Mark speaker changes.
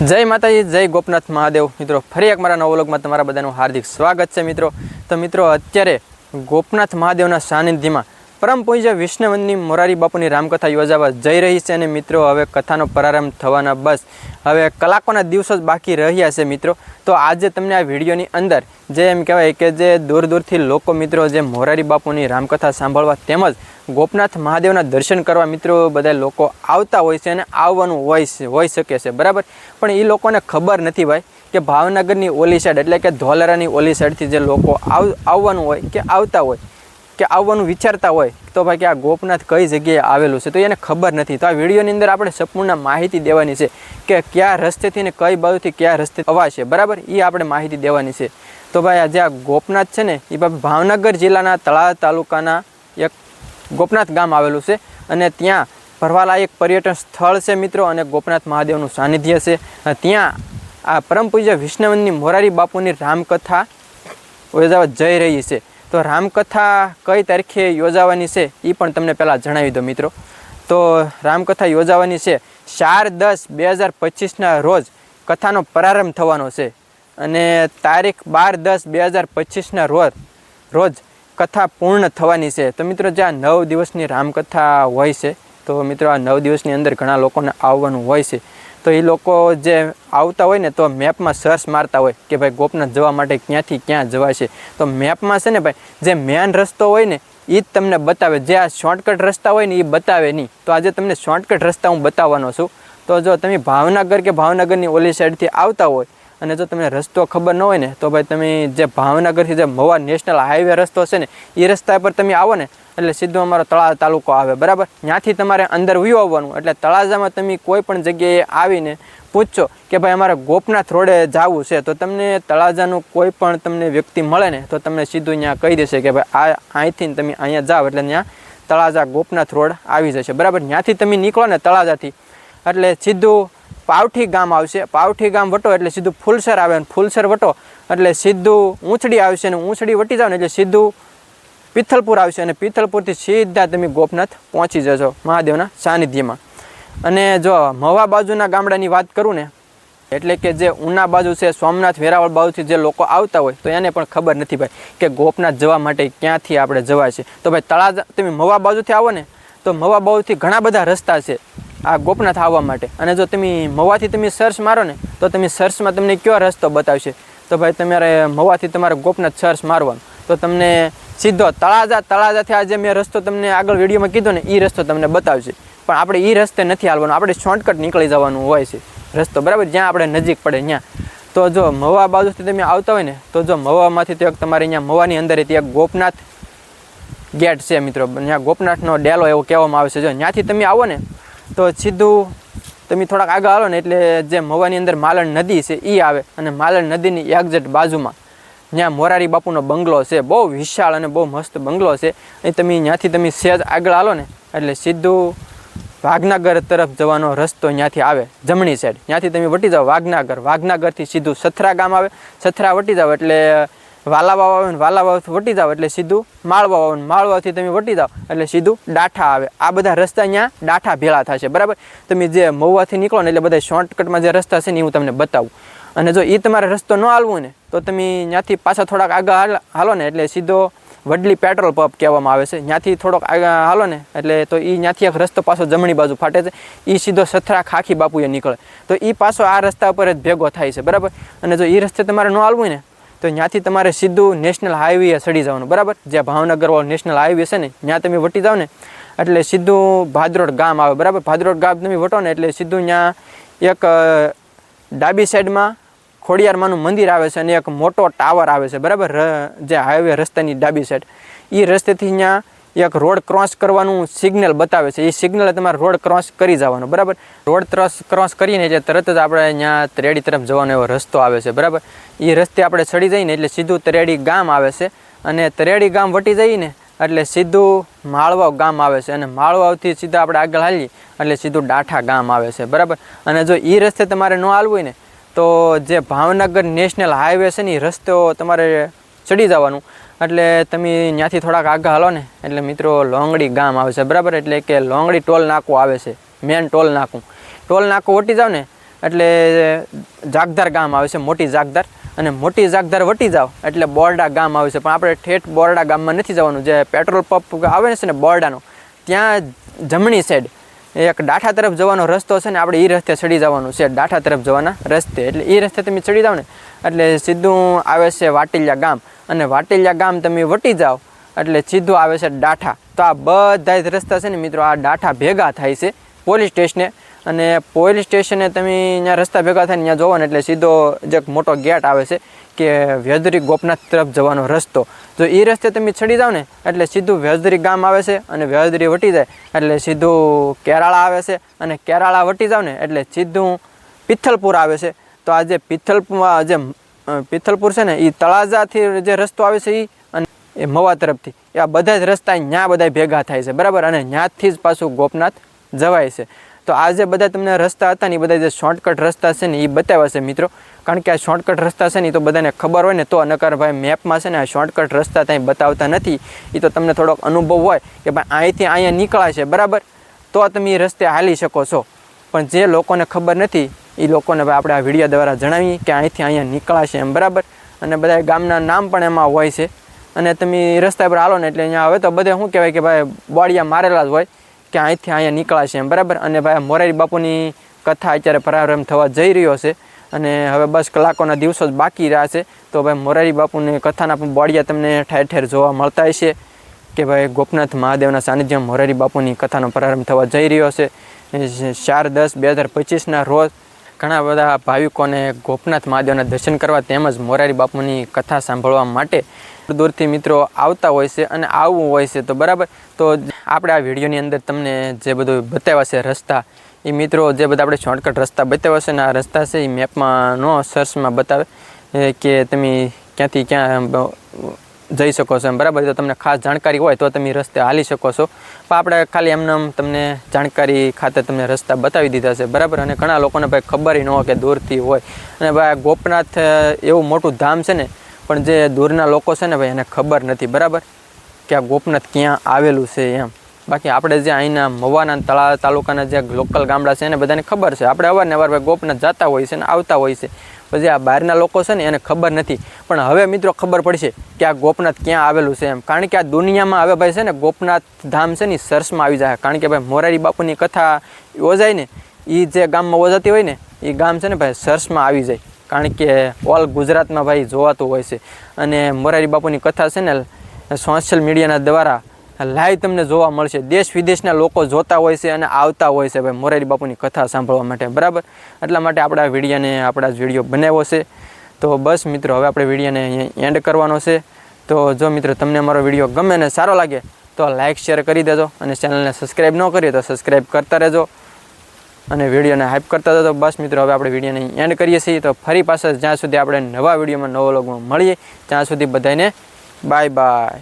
Speaker 1: જય માતાજી, જય ગોપનાથ મહાદેવ. મિત્રો, ફરી એક મારા નવલોગમાં તમારા બધાનું હાર્દિક સ્વાગત છે, મિત્રો. તો મિત્રો, અત્યારે ગોપનાથ મહાદેવના સાનિધ્યમાં પરમ પૂજ્ય વિષ્ણુવંદની મોરારી બાપુની રામકથા યોજાવા જઈ રહી છે અને મિત્રો, હવે કથાનો પ્રારંભ થવાના બસ. હવે કલાકોના દિવસો જ બાકી રહ્યા છે મિત્રો. તો આજે તમને આ વિડીયોની અંદર જે એમ કહેવાય કે જે દૂર દૂરથી લોકો મિત્રો જે મોરારી બાપુની રામકથા સાંભળવા તેમજ ગોપનાથ મહાદેવના દર્શન કરવા મિત્રો બધા લોકો આવતા હોય છે અને આવવાનું હોય હોઈ શકે છે. બરાબર? પણ એ લોકોને ખબર નથી ભાઈ કે ભાવનગરની ઓલી સાઈડ એટલે કે ધોલેરાની ઓલી સાઈડથી જે લોકો આવ, આવવાનું હોય કે આવતા હોય. કે આવવાનું વિચારતા હોય, તો ભાઈ કે આ ગોપનાથ કઈ જગ્યાએ આવેલું છે? તો એને ખબર નથી. તો આ વિડીયોની અંદર આપણે સંપૂર્ણ માહિતી દેવાની છે કે કયા રસ્તેથી ને કઈ બાજુથી કયા રસ્તે અવાશે. બરાબર? એ આપણે માહિતી દેવાની છે. તો ભાઈ આ જે આ ગોપનાથ છે ને એ ભાઈ ભાવનગર જિલ્લાના તળાવ તાલુકાના એક ગોપનાથ ગામ આવેલું છે અને ત્યાં ફરવાલાયક પર્યટન સ્થળ છે મિત્રો અને ગોપનાથ મહાદેવનું સાનિધ્ય છે. ત્યાં આ પરમ પૂજ્ય વિષ્ણુવંદની મોરારી બાપુની રામકથા યોજાવા જઈ રહી છે. તો રામકથા કઈ તારીખે યોજાવાની છે એ પણ તમને પહેલાં જણાવી દો મિત્રો. તો રામકથા યોજાવાની છે ચાર દસ બે હજાર પચીસના રોજ કથાનો પ્રારંભ થવાનો છે. અને તારીખ બાર દસ બે હજાર પચીસના રોજ રોજ કથા પૂર્ણ થવાની છે. તો મિત્રો જે આ નવ દિવસની રામકથા હોય છે, તો મિત્રો આ નવ દિવસની અંદર ઘણા લોકોને આવવાનું હોય છે. તો એ લોકો જે આવતા હોય ને તો મેપમાં સર્ચ મારતા હોય કે ભાઈ ગોપનાથ જવા માટે ક્યાંથી ક્યાં જવાય છે. તો મેપમાં છે ને ભાઈ, જે મેન રસ્તો હોય ને એ જ તમને બતાવે. જે આ શોર્ટકટ રસ્તા હોય ને એ બતાવે નહીં. તો આજે તમને શોર્ટકટ રસ્તા હું બતાવવાનો છું. તો જો તમે ભાવનગર કે ભાવનગરની ઓલી સાઈડથી આવતા હોય અને જો તમને રસ્તો ખબર ન હોય ને, તો ભાઈ તમે જે ભાવનગરથી જે મવા નેશનલ હાઈવે રસ્તો છે ને એ રસ્તા પર તમે આવો ને, એટલે સીધો અમારો તળાજા તાલુકો આવે. બરાબર? ત્યાંથી તમારે અંદર વ્યૂ આવવાનું. એટલે તળાજામાં તમે કોઈ પણ જગ્યાએ આવીને પૂછશો કે ભાઈ અમારે ગોપનાથ રોડે જવું છે, તો તમને તળાજાનું કોઈ પણ તમને વ્યક્તિ મળે ને, તો તમને સીધું અહીંયા કહી દેશે કે ભાઈ આ અહીંથી તમે અહીંયા જાઓ, એટલે ત્યાં તળાજા ગોપનાથ રોડ આવી જશે. બરાબર? ત્યાંથી તમે નીકળો ને તળાજાથી. એટલે સીધું પાવઠી ગામ આવશે. પાવઠી ગામ વટો એટલે સીધું ફૂલસર આવે અને ફૂલસર વટો એટલે સીધું ઊંચડી આવશે અને ઊંચડી વટી જાવ ને એટલે સીધું પિથલપુર આવશે અને પિથલપુરથી સીધા તમે ગોપનાથ પહોંચી જશો મહાદેવના સાનિધ્યમાં. અને જો મવા બાજુના ગામડાની વાત કરું ને, એટલે કે જે ઉના બાજુ છે સોમનાથ વેરાવળ બાજુથી જે લોકો આવતા હોય, તો એને પણ ખબર નથી ભાઈ કે ગોપનાથ જવા માટે ક્યાંથી આપણે જવાય છે. તો ભાઈ તળાજા, તમે મવા બાજુથી આવો ને, તો મવા બાજુથી ઘણા બધા રસ્તા છે. આ ગોપનાથ આવવા માટે. અને જો તમે મવાથી તમે સર્ચ મારો ને, તો તમે સર્ચમાં તમને કયો રસ્તો બતાવશે? તો ભાઈ તમારે મવાથી તમારે ગોપનાથ સર્ચ મારવાનું. તો તમને સીધો તળાજા, તળાજાથી આજે મેં રસ્તો તમને આગળ વિડીયોમાં કીધો ને એ રસ્તો તમને બતાવશે. પણ આપણે એ રસ્તે નથી હાલવાનું, આપણે શોર્ટકટ નીકળી જવાનું હોય છે. રસ્તો બરાબર જ્યાં આપણે નજીક પડે ત્યાં. તો જો મવા બાજુથી તમે આવતા હોય ને, તો જો મવામાંથી તો એક તમારે અહીંયા મવાની અંદર ત્યાં ગોપનાથ ગેટ છે મિત્રો. ત્યાં ગોપનાથનો ડેલો એવો કહેવામાં આવે છે. જો ત્યાંથી તમે આવો ને તો સીધું તમે થોડાક આગળ આવો ને, એટલે જે મવાની અંદર માલણ નદી છે એ આવે. અને માલણ નદીની એક્ઝેટ બાજુમાં ત્યાં મોરારી બાપુનો બંગલો છે, બહુ વિશાળ અને બહુ મસ્ત બંગલો છે. એ તમે ત્યાંથી તમે સહેજ આગળ આવો ને, એટલે સીધું વાઘનાગર તરફ જવાનો રસ્તો ત્યાંથી આવે, જમણી સાઈડ ત્યાંથી તમે વટી જાઓ વાઘનાગર. વાઘનાગરથી સીધું સથરા ગામ આવે. સથરા વટી જાઓ એટલે વાલાવાવ આવે ને વાલાવાવથી વટી જાઓ એટલે સીધું માળવા આવે ને માળવાથી તમે વટી જાવ એટલે સીધું ડાઠા આવે. આ બધા રસ્તા અહીંયા ડાઠા ભેળા થશે. બરાબર? તમે જે મહુવાથી નીકળો ને એટલે બધા શોર્ટકટમાં જે રસ્તા છે ને એ હું તમને બતાવું. અને જો એ તમારે રસ્તો ન હાલવું ને, તો તમે ત્યાંથી પાછા થોડાક આગળ હાલો ને એટલે સીધો વડલી પેટ્રોલ પંપ કહેવામાં આવે છે. ત્યાંથી થોડોક આગળ હાલો ને એટલે તો એ ત્યાંથી એક રસ્તો પાછો જમણી બાજુ ફાટે છે. એ સીધો સથરા ખાખી બાપુએ નીકળે. તો એ પાછો આ રસ્તા ઉપર જ ભેગો થાય છે. બરાબર? અને જો એ રસ્તે તમારે ન હાલવું ને તો ત્યાંથી તમારે સીધું નેશનલ હાઈવે ચડી જવાનું, બરાબર? જ્યાં ભાવનગર વાળો નેશનલ હાઈવે છે ને ત્યાં તમે વટી જાઓ ને, એટલે સીધું ભાદરોડ ગામ આવે, બરાબર? ભાદરોડ ગામ તમે વટો ને, એટલે સીધું ત્યાં એક ડાબી સાઈડમાં ખોડિયારમાંનું મંદિર આવે છે અને એક મોટો ટાવર આવે છે, બરાબર? જે હાઈવે રસ્તાની ડાબી સાઈડ એ રસ્તેથી ત્યાં એક રોડ ક્રોસ કરવાનું સિગ્નલ બતાવે છે. એ સિગ્નલ તમારે રોડ ક્રોસ કરી જવાનો, બરાબર? રોડ ક્રોસ ક્રોસ કરીને એટલે તરત જ આપણે અહીંયા તરેડી તરફ જવાનો એવો રસ્તો આવે છે, બરાબર? એ રસ્તે આપણે ચડી જઈએ ને એટલે સીધું તરેડી ગામ આવે છે અને તરેડી ગામ વટી જઈએ ને એટલે સીધું માળવાવ ગામ આવે છે અને માળવાવથી સીધા આપણે આગળ હાલીએ એટલે સીધું ડાઠા ગામ આવે છે, બરાબર? અને જો એ રસ્તે તમારે ન હાલવું હોય ને, તો જે ભાવનગર નેશનલ હાઈવે છે ને એ રસ્તો તમારે ચડી જવાનું. એટલે તમે ત્યાંથી થોડાક આગળ હાલો ને. એટલે મિત્રો, લોંગડી ગામ આવે છે, બરાબર? એટલે કે લોંગડી ટોલ નાકું આવે છે, મેન ટોલ નાકું. ટોલ નાકું વટી જાવ ને, એટલે જાગદાર ગામ આવે છે, મોટી જાગદાર અને મોટી જાગદાર વટી જાઓ એટલે બોરડા ગામ આવે છે. પણ આપણે ઠેઠ બોરડા ગામમાં નથી જવાનું. જે પેટ્રોલ પંપ આવે છે ને બોરડાનો, ત્યાં જમણી સાઈડ એક ડાઠા તરફ જવાનો રસ્તો છે ને, આપણે એ રસ્તે ચડી જવાનું છે ડાઠા તરફ જવાના રસ્તે. એટલે એ રસ્તે તમે ચડી જાઓ ને, એટલે સીધું આવે છે વાટીલિયા ગામ. અને વાટેલિયા ગામ તમે વટી જાઓ, એટલે સીધું આવે છે ડાઠા. તો આ બધા જ રસ્તા છે ને મિત્રો, આ ડાઠા ભેગા થાય છે પોલીસ સ્ટેશને. અને પોલીસ સ્ટેશને તમે ત્યાં રસ્તા ભેગા થાય ને ત્યાં જોવો ને, એટલે સીધો જે મોટો ગેટ આવે છે કે વ્યાજરી ગોપનાથ તરફ જવાનો રસ્તો. જો એ રસ્તે તમે ચડી જાઓ ને, એટલે સીધું વ્યાજરી ગામ આવે છે અને વ્યાજરી વટી જાય. એટલે સીધું કેરાળા આવે છે અને કેરાળા વટી જાઓ ને, એટલે સીધું પિથલપુર આવે છે. તો આ જે પિથલપુરમાં જે પિથલપુર છે ને એ તળાજાથી જે રસ્તો આવે છે એ અને એ મવા તરફથી. એ આ બધા જ રસ્તા ત્યાં બધા ભેગા થાય છે, બરાબર? અને ત્યાંથી જ પાછું ગોપનાથ જવાય છે. તો આ જે બધા તમને રસ્તા હતા ને એ બધા જે શોર્ટકટ રસ્તા છે ને એ બતાવ્યા છે મિત્રો. કારણ કે આ શોર્ટકટ રસ્તા છે ને એ તો બધાને ખબર હોય ને, તો અનકારભાઈ મેપમાં છે ને, આ શોર્ટકટ રસ્તા ત્યાં બતાવતા નથી. એ તો તમને થોડોક અનુભવ હોય કે ભાઈ અહીંથી અહીંયા નીકળાશે, બરાબર? તો તમે એ રસ્તે હાલી શકો છો. પણ જે લોકોને ખબર નથી એ લોકોને ભાઈ આપણે આ વીડિયો દ્વારા જણાવીએ કે અહીંથી અહીંયા નીકળાશે એમ, બરાબર? અને બધા ગામના નામ પણ એમાં હોય છે. અને તમે રસ્તા પર હાલો ને એટલે અહીંયા હવે તો બધે શું કહેવાય કે ભાઈ બોડિયા મારેલા જ હોય કે અહીંથી અહીંયા નીકળાશે એમ, બરાબર? અને ભાઈ મોરારી બાપુની કથા અત્યારે પ્રારંભ થવા જઈ રહ્યો છે. અને હવે બસ કલાકોના દિવસો જ બાકી રહ્યા છે. તો ભાઈ મોરારી બાપુની કથાના પણ બોડિયા તમને ઠેર ઠેર જોવા મળતા હશે કે ભાઈ ગોપનાથ મહાદેવના સાનિધ્યમાં મોરારી બાપુની કથાનો પ્રારંભ થવા જઈ રહ્યો છે. ચાર દસ બે હજાર પચીસના રોજ ઘણા બધા ભાવિકોને ગોપનાથ મહાદેવના દર્શન કરવા તેમજ મોરારી બાપુની કથા સાંભળવા માટે દૂરથી મિત્રો આવતા હોય છે અને આવવું હોય છે તો બરાબર. તો આપણે આ વિડીયોની અંદર તમને જે બધું બતાવ્યા છે રસ્તા, એ મિત્રો જે બધા આપણે શોર્ટકટ રસ્તા બતાવ્યા છે ને આ રસ્તા છે એ મેપમાં નો સર્ચમાં બતાવે કે તમે ક્યાંથી ક્યાં જઈ શકો છો એમ. બરાબર? તો તમને ખાસ જાણકારી હોય તો તમે રસ્તે હાલી શકો છો. પણ આપણે ખાલી એમને એમ તમને જાણકારી ખાતે તમને રસ્તા બતાવી દીધા છે. બરાબર? અને ઘણા લોકોને ભાઈ ખબર ન હોય કે દૂરથી હોય. અને ભાઈ ગોપનાથ એવું મોટું ધામ છે ને, પણ જે દૂરના લોકો છે ને ભાઈ એને ખબર નથી. બરાબર? કે આ ગોપનાથ ક્યાં આવેલું છે એમ. બાકી આપણે જે અહીંના મવાના તળા તાલુકાના જે લોકલ ગામડા છે એને બધાને ખબર છે. આપણે અવારનવાર ભાઈ ગોપનાથ જતા હોય છે ને આવતા હોય છે. પછી આ બહારના લોકો છે ને એને ખબર નથી. પણ હવે મિત્રો ખબર પડશે કે આ ગોપનાથ ક્યાં આવેલું છે એમ. કારણ કે આ દુનિયામાં હવે ભાઈ છે ને ગોપનાથ ધામ છે ને સરસમાં આવી જાય. કારણ કે ભાઈ મોરારી બાપુની કથા યોજાય ને એ જે ગામમાં યોજાતી હોય ને એ ગામ છે ને ભાઈ સર્ચમાં આવી જાય. કારણ કે ઓલ ગુજરાતમાં ભાઈ જોવાતું હોય છે. અને મોરારી બાપુની કથા છે ને સોશિયલ મીડિયાના દ્વારા લાઈવ તમને જોવા મળશે. દેશ વિદેશના લોકો જોતા હોય છે અને આવતા હોય છે. ભાઈ, મોરારી બાપુની કથા સાંભળવા માટે બરાબર? એટલા માટે આપણે વિડીયોને આપણા જ વીડિયો બનાવ્યો છે. તો બસ મિત્રો, હવે આપણે વિડીયાને અહીંયા એન્ડ કરવાનો છે. તો જો મિત્રો, તમને અમારો વીડિયો ગમે ને સારો લાગે, તો લાઇક શેર કરી દેજો અને ચેનલને સબસ્ક્રાઈબ ન કરીએ તો સબસ્ક્રાઈબ કરતા રહેજો અને વિડીયોને હાઇપ કરતા હતો બસ મિત્રો, હવે આપણે વિડીયોને એન્ડ કરીએ છીએ. તો ફરી પાછા જ્યાં સુધી આપણે નવા વિડીયોમાં નવો લોગમાં મળીએ, ત્યાં સુધી બધાને બાય બાય